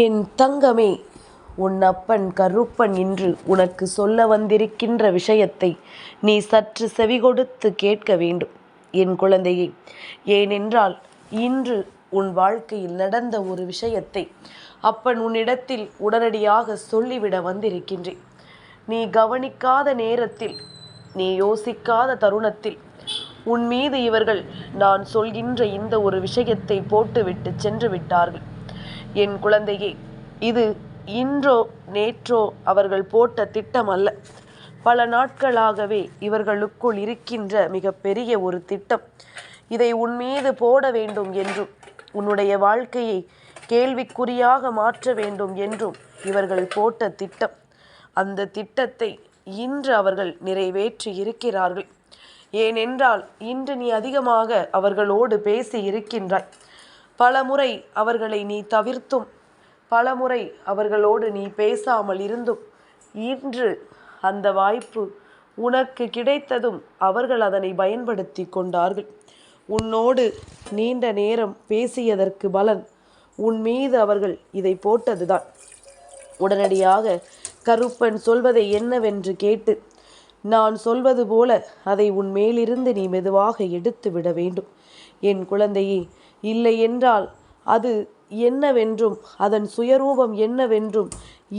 என் தங்கமே உன் அப்பன் கருப்பன் இன்று உனக்கு சொல்ல வந்திருக்கின்ற விஷயத்தை நீ சற்று செவிகொடுத்து கேட்க வேண்டும். என் குழந்தையே ஏனென்றால் இன்று உன் வாழ்க்கையில் நடந்த ஒரு விஷயத்தை அப்பன் உன்னிடத்தில் உடனடியாக சொல்லிவிட வந்திருக்கின்றேன். நீ கவனிக்காத நேரத்தில் நீ யோசிக்காத தருணத்தில் உன் மீது இவர்கள் நான் சொல்கின்ற இந்த ஒரு விஷயத்தை போட்டுவிட்டு சென்று விட்டார்கள். என் குழந்தையே இது இன்றோ நேற்றோ அவர்கள் போட்ட திட்டம் அல்ல பல நாட்களாகவே இவர்களுக்குள் இருக்கின்ற மிகப்பெரிய ஒரு திட்டம். இதை உன் மீது போட வேண்டும் என்றும் உன்னுடைய வாழ்க்கையை கேள்விக்குறியாக மாற்ற வேண்டும் என்றும் இவர்கள் போட்ட திட்டம். அந்த திட்டத்தை இன்று அவர்கள் நிறைவேற்றி இருக்கிறார்கள். ஏனென்றால் இன்று நீ அதிகமாக அவர்களோடு பேசி இருக்கின்றாய். பலமுறை அவர்களை நீ தவிர்த்தும். பலமுறை அவர்களோடு நீ பேசாமல் இருந்தும். இன்று அந்த வாய்ப்பு உனக்கு கிடைத்ததும் அவர்கள் அதனை பயன்படுத்தி கொண்டார்கள். உன்னோடு நீண்ட நேரம் பேசியதற்கு பலன் உன் மீது அவர்கள் இதை போட்டதுதான். உடனடியாக கருப்பன் சொல்வதை என்னவென்று கேட்டு நான் சொல்வது போல அதை உன் மேலிருந்து நீ மெதுவாக எடுத்து விட வேண்டும். என் குழந்தையே இல்லை என்றால் அது என்னவென்றும் அதன் சுயரூபம் என்னவென்றும்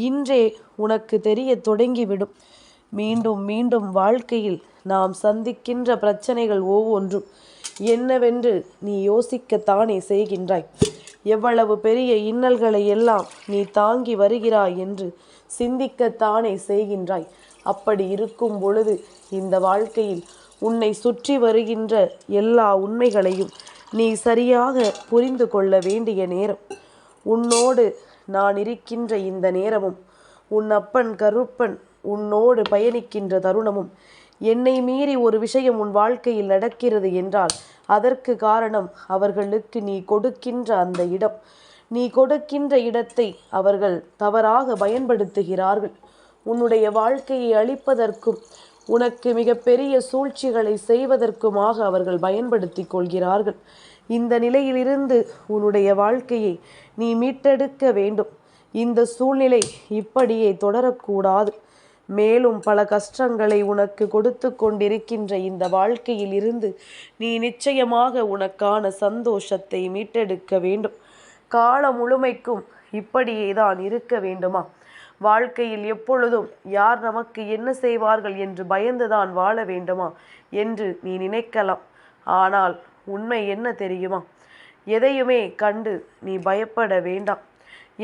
இன்றே உனக்கு தெரிய தொடங்கிவிடும். மீண்டும் மீண்டும் வாழ்க்கையில் நாம் சந்திக்கின்ற பிரச்சனைகள் ஒவ்வொன்றும் என்னவென்று நீ யோசிக்கத்தானே செய்கின்றாய். எவ்வளவு பெரிய இன்னல்களை எல்லாம் நீ தாங்கி வருகிறாய் என்று சிந்திக்கத்தானே செய்கின்றாய். அப்படி இருக்கும் பொழுது இந்த வாழ்க்கையில் உன்னை சுற்றி வருகின்ற எல்லா உண்மைகளையும் நீ சரியாக புரிந்து கொள்ள வேண்டிய நேரம். உன்னோடு நான் இருக்கின்ற இந்த நேரமும் உன் அப்பன் கருப்பன் உன்னோடு பயணிக்கின்ற தருணமும் என்னை மீறி ஒரு விஷயம் உன் வாழ்க்கையில் நடக்கிறது என்றால் அதற்கு காரணம் அவர்களுக்கு நீ கொடுக்கின்ற அந்த இடம். நீ கொடுக்கின்ற இடத்தை அவர்கள் தவறாக பயன்படுத்துகிறார்கள். உன்னுடைய வாழ்க்கையை அழிப்பதற்கும் உனக்கு மிகப்பெரிய சூழ்ச்சிகளை செய்வதற்குமாக அவர்கள் பயன்படுத்தி கொள்கிறார்கள். இந்த நிலையிலிருந்து உன்னுடைய வாழ்க்கையை நீ மீட்டெடுக்க வேண்டும். இந்த சூழ்நிலை இப்படியே தொடரக்கூடாது. மேலும் பல கஷ்டங்களை உனக்கு கொடுத்து கொண்டிருக்கின்ற இந்த வாழ்க்கையில் இருந்து நீ நிச்சயமாக உனக்கான சந்தோஷத்தை மீட்டெடுக்க வேண்டும். காலம் முழுமைக்கும் இப்படியே தான் இருக்க வேண்டுமா? வாழ்க்கையில் எப்பொழுதும் யார் நமக்கு என்ன செய்வார்கள் என்று பயந்துதான் வாழ வேண்டுமா என்று நீ நினைக்கலாம். ஆனால் உண்மை என்ன தெரியுமா? எதையுமே கண்டு நீ பயப்பட வேண்டாம்.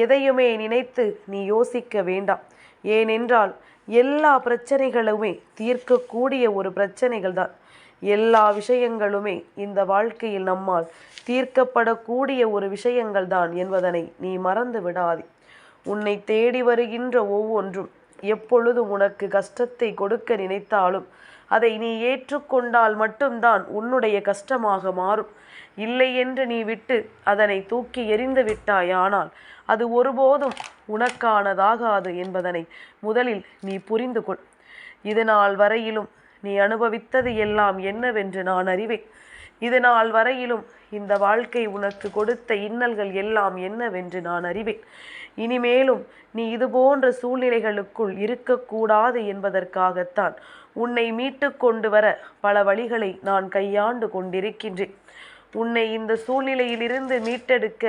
எதையுமே நினைத்து நீ யோசிக்க வேண்டாம். ஏனென்றால் எல்லா பிரச்சனைகளுமே தீர்க்கக்கூடிய ஒரு பிரச்சனைகள் தான் எல்லா விஷயங்களுமே இந்த வாழ்க்கையில் நம்மால் தீர்க்கப்படக்கூடிய ஒரு விஷயங்கள் தான் என்பதனை நீ மறந்து விடாதே. உன்னை தேடி வருகின்ற ஒவ்வொன்றும் எப்பொழுதும் உனக்கு கஷ்டத்தை கொடுக்க நினைத்தாலும் அதை நீ ஏற்றுக்கொண்டால் மட்டும்தான் உன்னுடைய கஷ்டமாக மாறும். இல்லை என்று நீ விட்டு அதனை தூக்கி எறிந்து விட்டாயானால் அது ஒருபோதும் உனக்கானதாகாது என்பதனை முதலில் நீ புரிந்து கொள். இது நாள் வரையிலும் நீ அனுபவித்தது எல்லாம் என்னவென்று நான் அறிவேன். இது நாள் வரையிலும் இந்த வாழ்க்கை உனக்கு கொடுத்த இன்னல்கள் எல்லாம் என்னவென்று நான் அறிவேன். இனிமேலும் நீ இது போன்ற சூழ்நிலைகளுக்குள் இருக்கக்கூடாது என்பதற்காகத்தான் உன்னை மீட்டு கொண்டு வர பல வழிகளை நான் கையாண்டு கொண்டிருக்கின்றேன். உன்னை இந்த சூழ்நிலையிலிருந்து மீட்டெடுக்க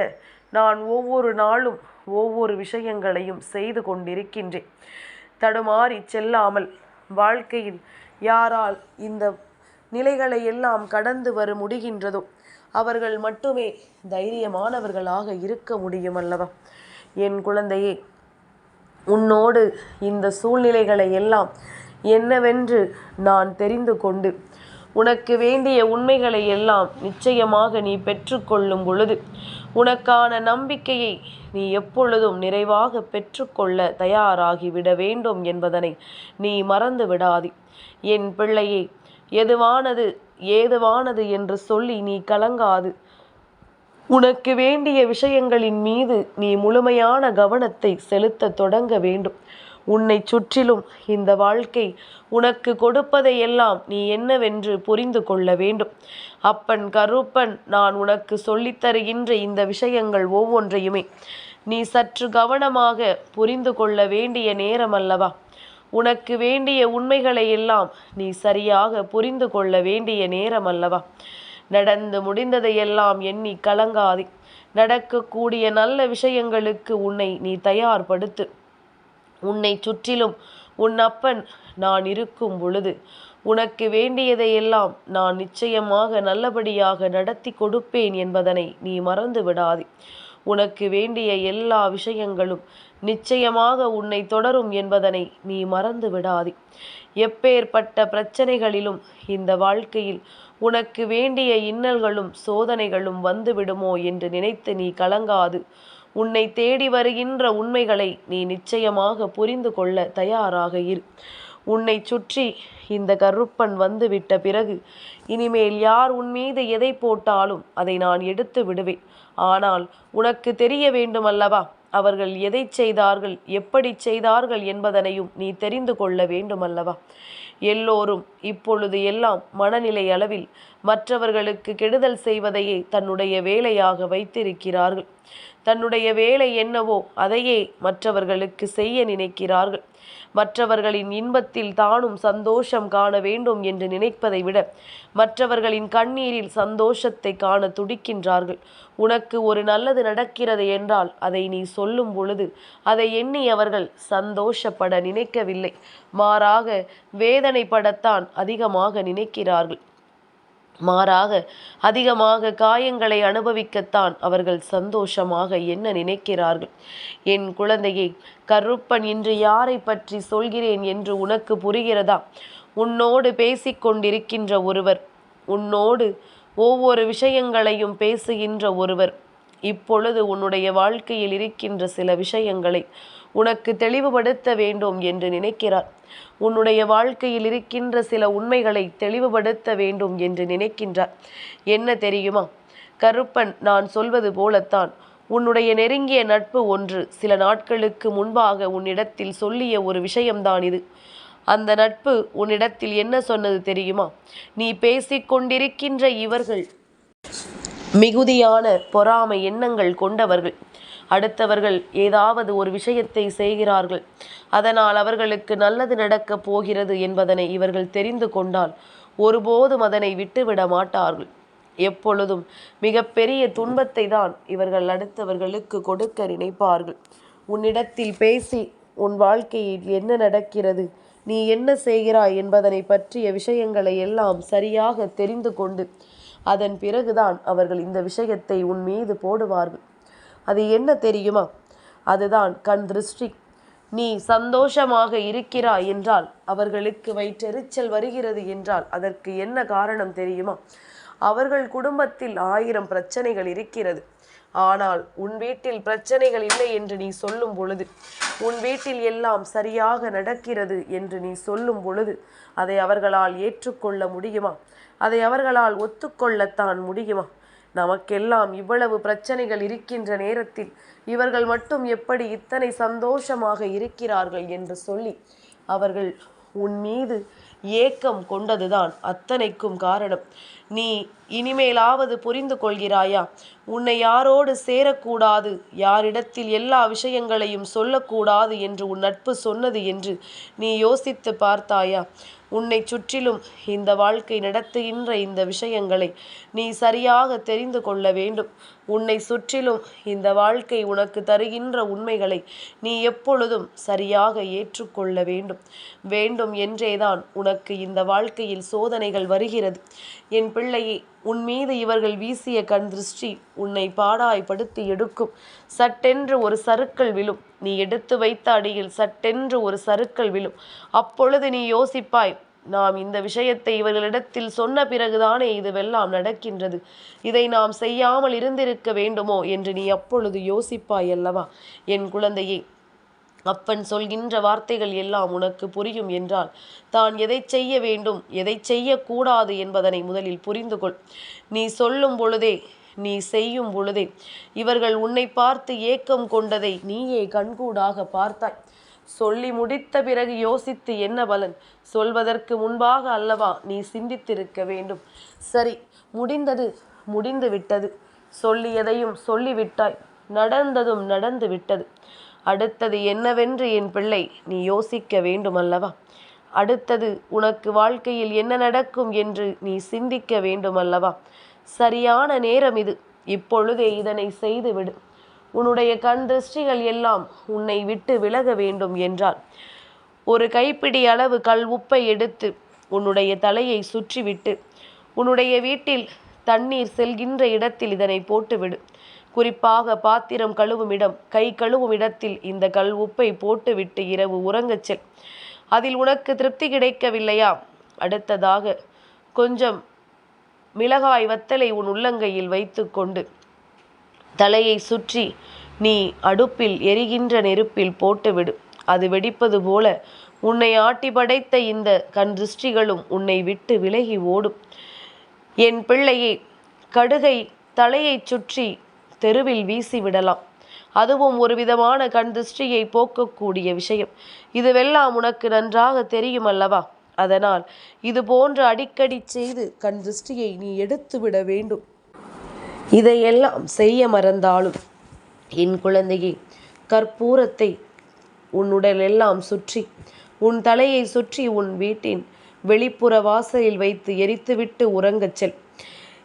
நான் ஒவ்வொரு நாளும் ஒவ்வொரு விஷயங்களையும் செய்து கொண்டிருக்கின்றேன். தடுமாறி செல்லாமல் வாழ்க்கையில் யாரால் இந்த நிலைகளை எல்லாம் கடந்து வர முடிகின்றதோ அவர்கள் மட்டுமே தைரியமானவர்களாக இருக்க முடியும் அல்லவா? என் குழந்தையே உன்னோடு இந்த சூழ்நிலைகளை எல்லாம் என்னவென்று நான் தெரிந்து கொண்டு உனக்கு வேண்டிய உண்மைகளை எல்லாம் நிச்சயமாக நீ பெற்றுக்கொள்ளும் பொழுது உனக்கான நம்பிக்கையை நீ எப்பொழுதும் நிறைவாக பெற்றுக்கொள்ள தயாராகிவிட வேண்டும் என்பதனை நீ மறந்து விடாதே. என் பிள்ளையே எதுவானது ஏதுவானது என்று சொல்லி நீ கலங்காது. உனக்கு வேண்டிய விஷயங்களின் மீது நீ முழுமையான கவனத்தை செலுத்த தொடங்க வேண்டும். உன்னை சுற்றிலும் இந்த வாழ்க்கை உனக்கு கொடுப்பதையெல்லாம் நீ என்னவென்று புரிந்து கொள்ள வேண்டும். அப்பன் கருப்பன் நான் உனக்கு சொல்லித்தருகின்ற இந்த விஷயங்கள் ஒவ்வொன்றையுமே நீ சற்று கவனமாக புரிந்து கொள்ள வேண்டிய நேரம் அல்லவா உனக்கு வேண்டிய உண்மைகளை எல்லாம் நீ சரியாக புரிந்து கொள்ள வேண்டிய நேரம் அல்லவா நடந்து முடிந்ததையெல்லாம் எண்ணி கலங்காதே. நடக்கக்கூடிய நல்ல விஷயங்களுக்கு உன்னை நீ தயார்படுத்து. உன்னை சுற்றிலும் உன் அப்பன் நான் இருக்கும் பொழுது உனக்கு வேண்டியதையெல்லாம் நான் நிச்சயமாக நல்லபடியாக நடத்தி கொடுப்பேன் என்பதனை நீ மறந்து விடாதே. உனக்கு வேண்டிய எல்லா விஷயங்களும் நிச்சயமாக உன்னை தொடரும் என்பதனை நீ மறந்து விடாதே. எப்பேற்பட்ட பிரச்சனைகளிலும் இந்த வாழ்க்கையில் உனக்கு வேண்டிய இன்னல்களும் சோதனைகளும் வந்துவிடுமோ என்று நினைத்து நீ கலங்காது. உன்னை தேடி வருகின்ற உண்மைகளை நீ நிச்சயமாக புரிந்து கொள்ள தயாராக இரு. உன்னை சுற்றி இந்த கருப்பன் வந்து விட்ட பிறகு இனிமேல் யார் உன் மீது எதை போட்டாலும் அதை நான் எடுத்து விடுவேன். ஆனால் உனக்கு தெரிய வேண்டுமல்லவா? அவர்கள் எதை செய்தார்கள் எப்படி செய்தார்கள் என்பதனையும் நீ தெரிந்து கொள்ள வேண்டுமல்லவா? எல்லோரும் இப்பொழுது எல்லாம் மனநிலை அளவில் மற்றவர்களுக்கு கெடுதல் செய்வதையே தன்னுடைய வேலையாக வைத்திருக்கிறார்கள். தன்னுடைய வேலை என்னவோ அதையே மற்றவர்களுக்கு செய்ய நினைக்கிறார்கள். மற்றவர்களின் இன்பத்தில் தானும் சந்தோஷம் காண வேண்டும் என்று நினைப்பதை விட மற்றவர்களின் கண்ணீரில் சந்தோஷத்தை காண துடிக்கின்றார்கள். உனக்கு ஒரு நல்லது நடக்கிறது என்றால் அதை நீ சொல்லும் பொழுது அதை எண்ணி அவர்கள் சந்தோஷப்பட நினைக்கவில்லை. மாறாக வேதனைப்படத்தான் அதிகமாக நினைக்கிறார்கள். மாறாக அதிகமாக காயங்களை அனுபவிக்கத்தான் அவர்கள் சந்தோஷமாக என்ன நினைக்கிறார்கள்? என் குழந்தையை கருப்பன் இன்று யாரை பற்றி சொல்கிறேன் என்று உனக்கு புரிகிறதா? உன்னோடு பேசிக்கொண்டிருக்கின்ற ஒருவர் உன்னோடு ஒவ்வொரு விஷயங்களையும் பேசுகின்ற ஒருவர் இப்பொழுது உன்னுடைய வாழ்க்கையில் இருக்கின்ற சில விஷயங்களை உனக்கு தெளிவுபடுத்த வேண்டும் என்று நினைக்கிறார். உன்னுடைய வாழ்க்கையில் இருக்கின்ற சில உண்மைகளை தெளிவுபடுத்த வேண்டும் என்று நினைக்கின்றார். என்ன தெரியுமா? கருப்பன் நான் சொல்வது போலத்தான். உன்னுடைய நெருங்கிய நட்பு ஒன்று சில நாட்களுக்கு முன்பாக உன்னிடத்தில் சொல்லிய ஒரு விஷயம்தான் இது. அந்த நட்பு உன்னிடத்தில் என்ன சொன்னது தெரியுமா? நீ பேசிக்கொண்டிருக்கின்ற இவர்கள் மிகுதியான பொறாமை எண்ணங்கள் கொண்டவர்கள். அடுத்தவர்கள் ஏதாவது ஒரு விஷயத்தை செய்கிறார்கள். அதனால் அவர்களுக்கு நல்லது நடக்கப் போகிறது என்பதனை இவர்கள் தெரிந்து கொண்டால் ஒருபோதும் அதனை விட்டுவிட மாட்டார்கள். எப்பொழுதும் மிகப்பெரிய துன்பத்தை தான் இவர்கள் அடுத்தவர்களுக்கு கொடுக்க நினைப்பார்கள். உன்னிடத்தில் பேசி உன் வாழ்க்கையில் என்ன நடக்கிறது நீ என்ன செய்கிறாய் என்பதனை பற்றிய விஷயங்களை எல்லாம் சரியாக தெரிந்து கொண்டு அதன் பிறகுதான் அவர்கள் இந்த விஷயத்தை உன் மீது போடுவார்கள். அது என்ன தெரியுமா? அதுதான் கண் திருஷ்டி. நீ சந்தோஷமாக இருக்கிறாய் என்றால் அவர்களுக்கு வயிற்றெரிச்சல் வருகிறது என்றால் அதற்கு என்ன காரணம் தெரியுமா? அவர்கள் குடும்பத்தில் ஆயிரம் பிரச்சனைகள் இருக்கிறது. ஆனால் உன் வீட்டில் பிரச்சனைகள் இல்லை என்று நீ சொல்லும் பொழுது உன் வீட்டில் எல்லாம் சரியாக நடக்கிறது என்று நீ சொல்லும் பொழுது அதை அவர்களால் ஏற்றுக்கொள்ள முடியுமா? அதை அவர்களால் ஒத்துக்கொள்ளத்தான் முடியுமா? நமக்கெல்லாம் இவ்வளவு பிரச்சனைகள் இருக்கின்ற நேரத்தில் இவர்கள் மட்டும் எப்படி இத்தனை சந்தோஷமாக இருக்கிறார்கள் என்று சொல்லி அவர்கள் உன் மீது ஏக்கம் கொண்டதுதான் அத்தனைக்கும் காரணம். நீ இனிமேலாவது புரிந்து கொள்கிறாயா? உன்னை யாரோடு சேரக்கூடாது? யாரிடத்தில் எல்லா விஷயங்களையும் சொல்லக்கூடாது என்று உன் நட்பு சொன்னது என்று நீ யோசித்து பார்த்தாயா? உன்னை சுற்றிலும் இந்த வாழ்க்கை நடத்துகின்ற இந்த விஷயங்களை நீ சரியாக தெரிந்து கொள்ள வேண்டும். உன்னை சுற்றிலும் இந்த வாழ்க்கை உனக்கு தருகின்ற உண்மைகளை நீ எப்பொழுதும் சரியாக ஏற்றுக்கொள்ள வேண்டும். வேண்டும் என்றேதான் உனக்கு இந்த வாழ்க்கையில் சோதனைகள் வருகிறது. என் பிள்ளையே உன் மீது இவர்கள் வீசிய கண் திருஷ்டி உன்னை பாடாய்படுத்தி எடுக்கும். சட்டென்று ஒரு சருக்கள் விழும். நீ எடுத்து வைத்த அடியில் சட்டென்று ஒரு சருக்கள் விழும். அப்பொழுது நீ யோசிப்பாய் நாம் இந்த விஷயத்தை இவர்களிடத்தில் சொன்ன பிறகுதானே இதுவெல்லாம் நடக்கின்றது. இதை நாம் செய்யாமல் இருந்திருக்க வேண்டுமோ என்று நீ அப்பொழுது யோசிப்பாய் அல்லவா? என் குழந்தையே அப்பன் சொல்கின்ற வார்த்தைகள் எல்லாம் உனக்கு புரியும் என்றால் தான் எதை செய்ய வேண்டும் எதை செய்யக்கூடாது என்பதனை முதலில் புரிந்து கொள். நீ சொல்லும் பொழுதே நீ செய்யும் பொழுதே இவர்கள் உன்னை பார்த்து ஏக்கம் கொண்டதை நீயே கண்கூடாக பார்த்தாய். சொல்லி முடித்த பிறகு யோசித்து என்ன பலன்? சொல்வதற்கு முன்பாக அல்லவா நீ சிந்தித்திருக்க வேண்டும்? சரி முடிந்தது முடிந்து விட்டது சொல்லியதையும் சொல்லிவிட்டாய். நடந்ததும் நடந்து விட்டது அடுத்தது என்னவென்று என் பிள்ளை நீ யோசிக்க வேண்டுமல்லவா? அடுத்தது உனக்கு வாழ்க்கையில் என்ன நடக்கும் என்று நீ சிந்திக்க வேண்டுமல்லவா? சரியான நேரம் இது. இப்பொழுதே இதனை செய்துவிடு. உன்னுடைய கண் திருஷ்டிகள் எல்லாம் உன்னை விட்டு விலக வேண்டும் என்றால் ஒரு கைப்பிடி அளவு கல் உப்பை எடுத்து உன்னுடைய தலையை சுற்றிவிட்டு உன்னுடைய வீட்டில் தண்ணீர் செல்கின்ற இடத்தில் இதனை போட்டுவிடு. குறிப்பாக பாத்திரம் கழுவும் இடம் கை கழுவும் இடத்தில் இந்த கல் உப்பை போட்டுவிட்டு இரவு உறங்கச் செல். அதில் உனக்கு திருப்தி கிடைக்கவில்லையா? அடுத்ததாக கொஞ்சம் மிளகாய் வத்தலை உன் உள்ளங்கையில் வைத்துக்கொண்டு தலையை சுற்றி நீ அடுப்பில் எரிகின்ற நெருப்பில் போட்டுவிடு. அது வெடிப்பது போல உன்னை ஆட்டி படைத்த இந்த கண் திருஷ்டிகளும் உன்னை விட்டு விலகி ஓடும். என் பிள்ளையே கடுகை தலையைச் சுற்றி தெருவில் வீசி விடலாம். அதுவும் ஒரு விதமான கண் திருஷ்டியை போக்கக்கூடிய விஷயம். இதுவெல்லாம் உனக்கு நன்றாக தெரியும் அல்லவா? அதனால் இது போன்று அடிக்கடி செய்து கண் திருஷ்டியை நீ எடுத்து விட வேண்டும். இதையெல்லாம் செய்ய மறந்தாலும் என் குழந்தையே கற்பூரத்தை உன்னுடல் எல்லாம் சுற்றி உன் தலையை சுற்றி உன் வீட்டின் வெளிப்புற வாசலில் வைத்து எரித்துவிட்டு உறங்கச் செல்.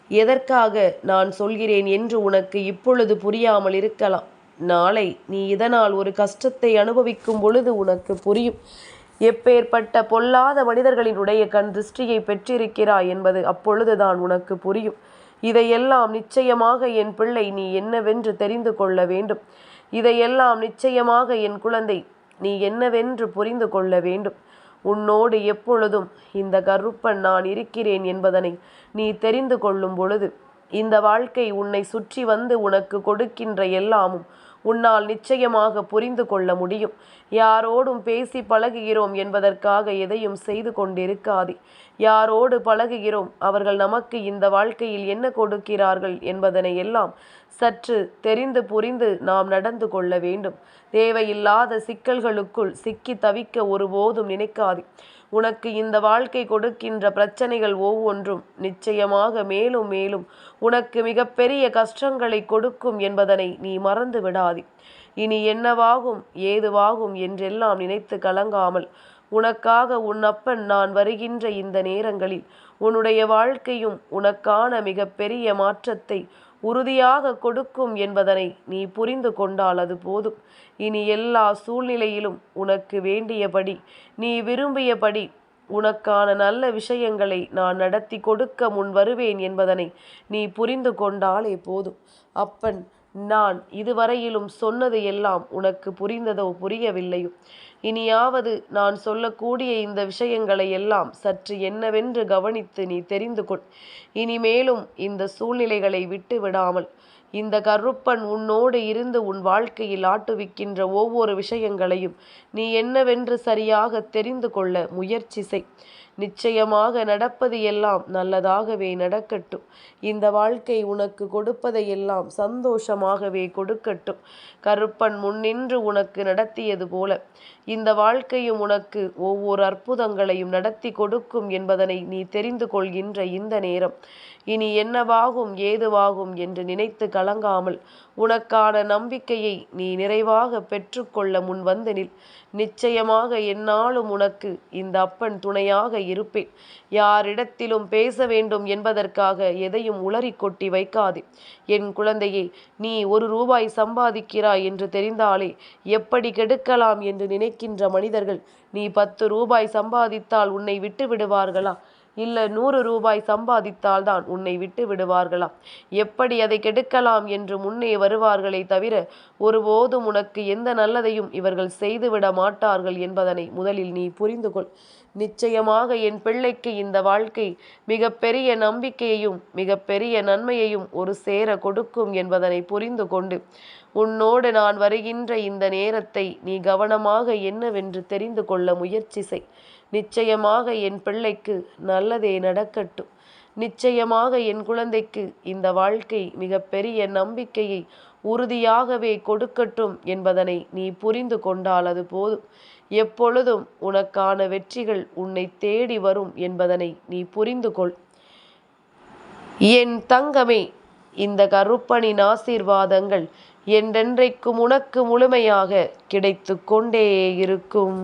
எதற்காக நான் சொல்கிறேன் என்று உனக்கு இப்பொழுது புரியாமல் இருக்கலாம். நாளை நீ இதனால் ஒரு கஷ்டத்தை அனுபவிக்கும் பொழுது உனக்கு புரியும். எப்பேற்பட்ட பொல்லாத மனிதர்களினுடைய கண் திருஷ்டியை பெற்றிருக்கிறாய் என்பது அப்பொழுதுதான் உனக்கு புரியும். இதையெல்லாம் நிச்சயமாக என் பிள்ளை நீ என்னவென்று தெரிந்து கொள்ள வேண்டும். இதையெல்லாம் நிச்சயமாக என் குழந்தை நீ என்னவென்று புரிந்து கொள்ள வேண்டும். உன்னோடு எப்பொழுதும் இந்த கருப்பன் நான் இருக்கிறேன் என்பதனை நீ தெரிந்து கொள்ளும் பொழுது இந்த வாழ்க்கை உன்னை சுற்றி வந்து உனக்கு கொடுக்கின்ற எல்லாமும் உன்னால் நிச்சயமாக புரிந்து கொள்ள முடியும். யாரோடும் பேசி பழகுகிறோம் என்பதற்காக எதையும் செய்து கொண்டிருக்காதே. யாரோடு பழகுகிறோம்? அவர்கள் நமக்கு இந்த வாழ்க்கையில் என்ன கொடுக்கிறார்கள் என்பதனை எல்லாம் சற்று தெரிந்து புரிந்து நாம் நடந்து கொள்ள வேண்டும். தேவையில்லாத சிக்கல்களுக்குள் சிக்கி தவிக்க ஒருபோதும் நினைக்காதே. உனக்கு இந்த வாழ்க்கை கொடுக்கின்ற பிரச்சனைகள் ஒவ்வொன்றும் நிச்சயமாக மேலும் மேலும் உனக்கு மிகப்பெரிய கஷ்டங்களை கொடுக்கும் என்பதனை நீ மறந்து விடாதே. இனி என்னவாகும் ஏதுவாகும் என்றெல்லாம் நினைத்து கலங்காமல் உனக்காக உன் அப்பன் நான் வருகின்ற இந்த நேரங்களில் உன்னுடைய வாழ்க்கையும் உனக்கான மிகப்பெரிய மாற்றத்தை உறுதியாக கொடுக்கும் என்பதனை நீ புரிந்து கொண்டால் அது போதும். இனி எல்லா சூழ்நிலையிலும் உனக்கு வேண்டியபடி நீ விரும்பியபடி உனக்கான நல்ல விஷயங்களை நான் நடத்தி கொடுக்க முன் வருவேன் என்பதனை நீ புரிந்து கொண்டாலே போதும். அப்பன் நான் இதுவரையிலும் சொன்னது எல்லாம் உனக்கு புரிந்ததோ புரியவில்லையோ? இனியாவது நான் சொல்லக்கூடிய இந்த விஷயங்களை எல்லாம் சற்று என்னவென்று கவனித்து நீ தெரிந்து கொள். இனிமேலும் இந்த சூழ்நிலைகளை விட்டு விடாமல் இந்த கருப்பன் உன்னோடு இருந்து உன் வாழ்க்கையில் ஆட்டுவிக்கின்ற ஒவ்வொரு விஷயங்களையும் நீ என்னவென்று சரியாக தெரிந்து கொள்ள முயற்சி செய். நிச்சயமாக நடப்பது எல்லாம் நல்லதாகவே நடக்கட்டும். இந்த வாழ்க்கை உனக்கு கொடுப்பதையெல்லாம் சந்தோஷமாகவே கொடுக்கட்டும். கருப்பன் முன்னின்று உனக்கு நடத்தியது போல. இந்த வாழ்க்கையும் உனக்கு ஒவ்வொரு அற்புதங்களையும் நடத்தி கொடுக்கும் என்பதனை நீ தெரிந்து கொள்கின்ற இந்த நேரம். இனி என்னவாகும் ஏதுவாகும் என்று நினைத்து கலங்காமல் உனக்கான நம்பிக்கையை நீ நிறைவாக பெற்றுக்கொள்ள முன் வந்து நில். நிச்சயமாக என்னாலும் உனக்கு இந்த அப்பன் துணையாக இருப்பேன். யாரிடத்திலும் பேச வேண்டும் என்பதற்காக எதையும் உளறி கொட்டி வைக்காதே. என் குழந்தையே நீ ஒரு ரூபாய் சம்பாதிக்கிறாய் என்று தெரிந்தாலே எப்படி கெடுக்கலாம் என்று இருக்கின்ற மனிதர்கள். நீ பத்து ரூபாய் சம்பாதித்தால் உன்னை விட்டு விடுவார்களா? இல்லை நூறு ரூபாய் சம்பாதித்தால் தான் உன்னை விட்டு விடுவார்களாம். எப்படி அதை கெடுக்கலாம் என்று முன்னே வருவார்களே தவிர ஒருபோதும் உனக்கு எந்த நல்லதையும் இவர்கள் செய்துவிட மாட்டார்கள் என்பதனை முதலில் நீ புரிந்து கொள். நிச்சயமாக என் பிள்ளைக்கு இந்த வாழ்க்கை மிகப்பெரிய நம்பிக்கையையும் மிகப்பெரிய நன்மையையும் ஒரு சேர கொடுக்கும் என்பதனை புரிந்து கொண்டு உன்னோடு நான் வருகின்ற இந்த நேரத்தை நீ கவனமாக என்னவென்று தெரிந்து கொள்ள முயற்சி செய். நிச்சயமாக என் பிள்ளைக்கு நல்லதே நடக்கட்டும். நிச்சயமாக என் குழந்தைக்கு இந்த வாழ்க்கை மிகப்பெரிய நம்பிக்கையை உறுதியாகவே கொடுக்கட்டும் என்பதனை நீ புரிந்து கொண்டால் அது போதும். எப்பொழுதும் உனக்கான வெற்றிகள் உன்னை தேடி வரும் என்பதனை நீ புரிந்து கொள். என் தங்கமே இந்த கருப்பனின் ஆசீர்வாதங்கள் என்றென்றைக்கும் உனக்கு முழுமையாக கிடைத்து கொண்டே இருக்கும்.